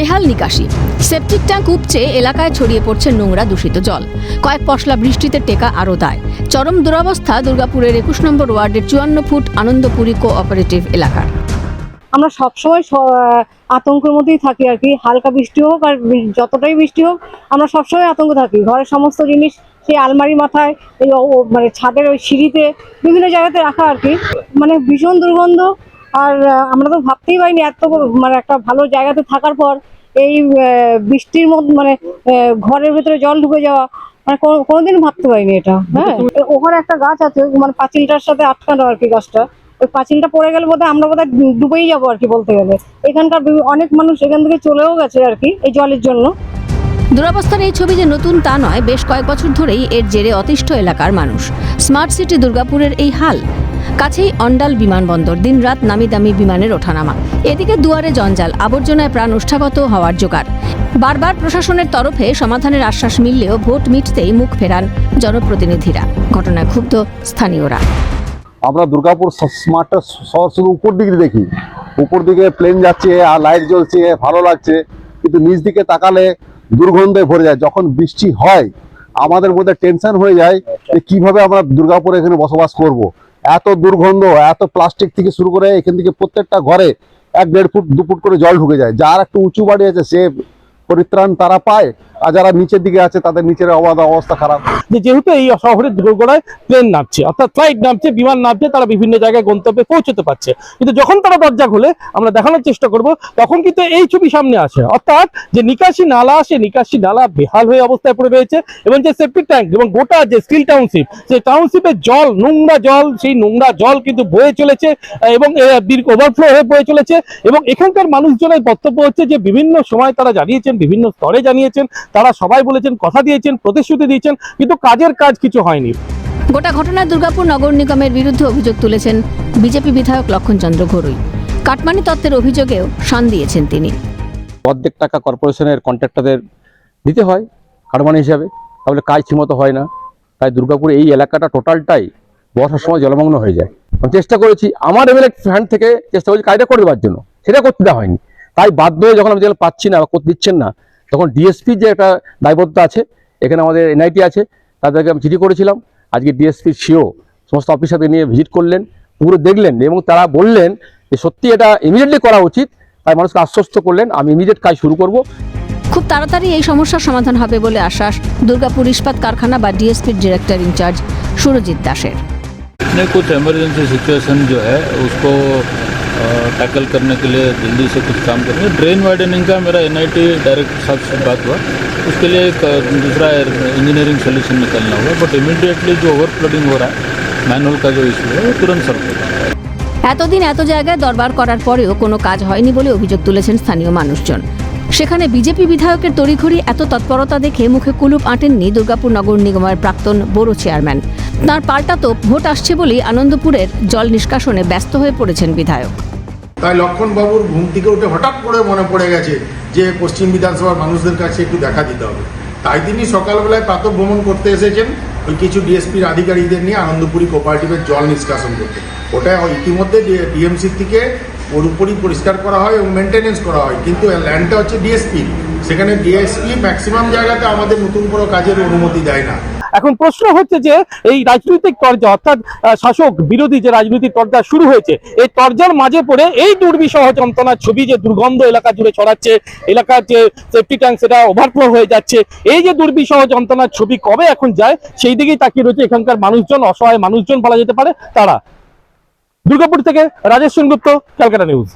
বেহাল নিকাশি। Septic tank উপচে এলাকায় ছড়িয়ে পড়ছে নোংরা দূষিত জল। কয়েক পশলা বৃষ্টিতে টেকা আরও দায়। চরম দুরবস্থা দুর্গাপুরের একুশ নম্বর ওয়ার্ডের চুয়ান্ন ফুট আনন্দপুরী কোঅপারেটিভ এলাকার। আমরা সবসময় আতঙ্কের মধ্যেই থাকি আর কি। হালকা বৃষ্টি হোক আর যতটাই বৃষ্টি হোক, আমরা সবসময় আতঙ্ক থাকি। ঘরের সমস্ত জিনিস সেই আলমারি মাথায়, এই মানে ছাদের ওই সিঁড়িতে, বিভিন্ন জায়গাতে রাখা আর কি। মানে ভীষণ দুর্গন্ধ আর আমরা তো ভাবতেই পারিনি এত মানে একটা ভালো জায়গাতে থাকার পর এই বৃষ্টির মধ্যে মানে আহ, ঘরের ভেতরে জল ঢুকে যাওয়া মানে কোনোদিন ভাবতে পারিনি এটা হ্যাঁ? ওখানে একটা গাছ আছে মানে পাঁচিলটার সাথে আটকানো আর কি গাছটা। ওই পাঁচিলটা পড়ে গেলে বোধহয় আমরা বোধহয় ডুবেই যাব আর কি বলতে গেলে। এখানকার অনেক মানুষ এখান থেকে চলেও গেছে আর কি এই জলের জন্য। দুরবস্থার এই ছবি যে নতুন তা নয় বেশ কয়েক বছর ধরেই এর জেরে অতিষ্ঠ এলাকার মানুষ। স্মার্ট সিটি দুর্গাপুরের এই হাল কাছেই অন্ডাল বিমানবন্দর, দিনরাত নামি দামি বিমানের ওঠানামা। এদিকে দুয়ারে জঞ্জাল, আবর্জনায় প্রাণ ওষ্ঠাগত হওয়ার জোগাড়। বারবার প্রশাসনের তরফে সমাধানের আশ্বাস মিললেও ভোট মিটতেই মুখ ফেরান জনপ্রতিনিধিরা। ঘটনায় ক্ষুব্ধ স্থানীয়রা। আমরা দুর্গাপুর স্মার্ট শহর শুধু উপর দিকে দেখি। উপর দিকে প্লেন যাচ্ছে, আর লাইট জ্বলছে, ভালো লাগছে। কিন্তু নিচ দিকে তাকালে দুর্গন্ধে ভরে যায়। যখন বৃষ্টি হয়, আমাদের মধ্যে টেনশন হয়ে যায় যে কীভাবে আমরা দুর্গাপুরে এখানে বসবাস করব। এত দুর্গন্ধ, এত প্লাস্টিক থেকে শুরু করে এখান থেকে প্রত্যেকটা ঘরে এক দেড় ফুট, দু ফুট করে জল ঢুকে যায়। যার একটু উঁচু বাড়ি আছে, সে পরিত্রাণ তারা পায়। আর যারা নিচের দিকে আছে, তাদের নিচের অবস্থা খারাপ। যেহেতু এই শহরের দুর্গড়ায় প্লেন নামছে, অর্থাৎ ফ্লাইট নামছে, বিমান নামছে, তারা বিভিন্ন জায়গায় গন্তব্যে পৌঁছতে পারছে। কিন্তু যখন তারা দরজা খুলে, আমরা দেখানোর চেষ্টা করব, তখন কিন্তু এই ছবি সামনে আসে। অর্থাৎ যে নিকাশি নালা সে নিকাশি নালা বেহাল হয়ে অবস্থায় পড়ে রয়েছে এবং যে সেফটি ট্যাঙ্ক এবং গোটা যে স্টিল টাউনশিপ সেই টাউনশিপের জল, নোংরা জল, সেই নোংরা জল কিন্তু বয়ে চলেছে এবং ওভারফ্লো হয়ে বয়ে চলেছে এবং এখানকার মানুষজনের বক্তব্য হচ্ছে যে বিভিন্ন সময় তারা জানিয়েছেন, বিভিন্ন স্তরে জানিয়েছেন তারা সবাই বলেছেন কথা দিয়েছেন প্রতিশ্রুতি দিয়েছেন কিন্তু কাজের কাজ কিছু হয়নি। গোটা ঘটনায় দুর্গাপুর নগর নিগমের বিরুদ্ধে অভিযোগ তুলেছেন বিজেপি বিধায়ক লক্ষণচন্দ্র ঘরুই। কাটমানি তত্ত্বের অভিযোগেও শান দিয়েছেন তিনি। অর্ধেক টাকা কর্পোরেশনের কন্ট্রাক্টরদের দিতে হয় কারমানি হিসাবে তাহলে কাজ ঠিকমতো হয় না। তাই দুর্গাপুরে এই এলাকাটা টোটালটাই বর্ষার সময় জলমগ্ন হয়ে যায়। আমি চেষ্টা করেছি আমার এমএলএ ফ্যান্ড থেকে চেষ্টা করেছি কাজটা করে দেওয়ার জন্য। সেটা করতে দেওয়া হয়নি। তাই বাধ্য হয়ে যখন আমি যেগুলো পাচ্ছি না বা করতে দিচ্ছেন না তখন ডিএসপির যে একটা দায়বদ্ধতা আছে এখানে আমাদের এনআইটি আছে তাদেরকে আমি চিঠি করেছিলাম আজকে ডিএসপির সিও সমস্ত অফিসারদের নিয়ে ভিজিট করলেন পুরো দেখলেন এবং তারা বললেন যে সত্যি এটা ইমিডিয়েটলি করা উচিত তাই মানুষকে আশ্বস্ত করলেন আমি ইমিডিয়েট কাজ শুরু করব খুব তাড়াতাড়ি এই সমস্যার সমাধান হবে বলে আশ্বাস দুর্গাপুর ইস্পাত কারখানা বা ডিএসপির ডিরেক্টর ইনচার্জ সুরজিৎ দাসের नहीं कुछ इमरजेंसी सिचुएशन जो है उसको टैकल करने के लिए जल्दी से कुछ काम करेंगे ड्रेन वाइडनिंग का मेरा एनआईटी डायरेक्ट साहब से बात हुआ उसके लिए एक अ, दूसरा इंजीनियरिंग सोल्यूशन निकलना होगा बट इमीडिएटली जो ओवर फ्लडिंग हो रहा है मैनुअल का जो इशू है वो तुरंत सॉल्व होगा এতদিন এত জায়গায় দরবার করার পরেও কোনো কাজ হয়নি বলে অভিযোগ তুলেছেন স্থানীয় মানুষজন সেখানে বিজেপি বিধায়কের তড়িঘড়ি এত তৎপরতা দেখে মুখে কুলুপ আঁটেননি দুর্গাপুর নগর নিগমের প্রাক্তন বড় চেয়ারম্যান তার পাল্টা তো ভোট আসছে বলেই আনন্দপুরের জল নিষ্কাশনে ব্যস্ত হয়ে পড়েছেন বিধায়ক তাই লক্ষণবাবুর ঘুম থেকে উঠে হঠাৎ করে মনে পড়ে গেছে যে পশ্চিম বিধানসভার মানুষদের কাছে একটু দেখা দিতে হবে। তাই তিনি সকালবেলায় প্রাতঃ ভ্রমণ করতে এসেছেন। ওই কিছু ডিএসপির আধিকারিকদের নিয়ে আনন্দপুরি কোপারেটিভের জল নিষ্কাশন করতে। ওটা ইতিমধ্যে ডিএমসি থেকে পুরোপুরি পরিষ্কার করা হয় এবং মেনটেনেন্স করা হয়। কিন্তু ল্যান্ডটা হচ্ছে ডিএসপি সেখানে ডিএসপি ম্যাক্সিমাম জায়গাতে আমাদের নতুন কোনো কাজের অনুমতি দেয় না। এখন প্রশ্ন হচ্ছে যে এই রাজনৈতিক তরজা, অর্থাৎ শাসক বিরোধী যে রাজনৈতিক তরজা শুরু হয়েছে, এই তরজার মাঝে পড়ে এই দুর্বিষহ যন্ত্রণার ছবি যে দুর্গন্ধ এলাকা জুড়ে ছড়াচ্ছে, এলাকার যে সেফটি ট্যাঙ্ক সেটা ওভারফ্লো হয়ে যাচ্ছে, এই যে দুর্বিষহ যন্ত্রণার ছবি কবে এখন যায়, সেই দিকেই তাকিয়ে রয়েছে এখানকার মানুষজন, অসহায় মানুষজন বলা যেতে পারে, তারা। দুর্গাপুর থেকে রাজেশ সেনগুপ্ত, ক্যালকাটা নিউজ।